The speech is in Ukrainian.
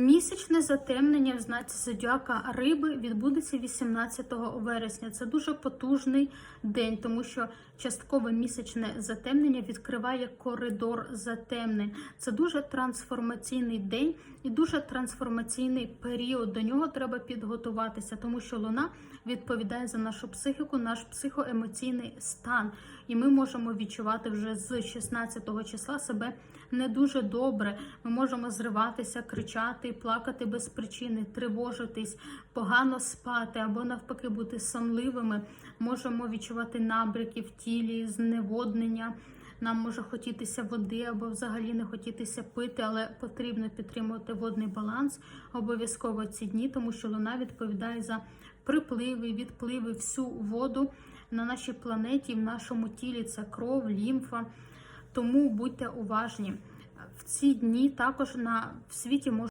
Місячне затемнення в знаці зодіака риби відбудеться 18 вересня. Це дуже потужний день, тому що часткове місячне затемнення відкриває коридор затемнень. Це дуже трансформаційний день і дуже трансформаційний період. До нього треба підготуватися, тому що луна відповідає за нашу психіку, наш психоемоційний стан. І ми можемо відчувати вже з 16 числа себе не дуже добре. Ми можемо зриватися, кричати, плакати без причини, тривожитись, погано спати або навпаки бути сонливими. Можемо відчувати набряки в тілі, зневоднення. Нам може хотітися води або взагалі не хотітися пити, але потрібно підтримувати водний баланс обов'язково ці дні, тому що луна відповідає за припливи, відпливи, всю воду на нашій планеті, в нашому тілі це кров, лімфа. Тому будьте уважні. В ці дні також на в світі може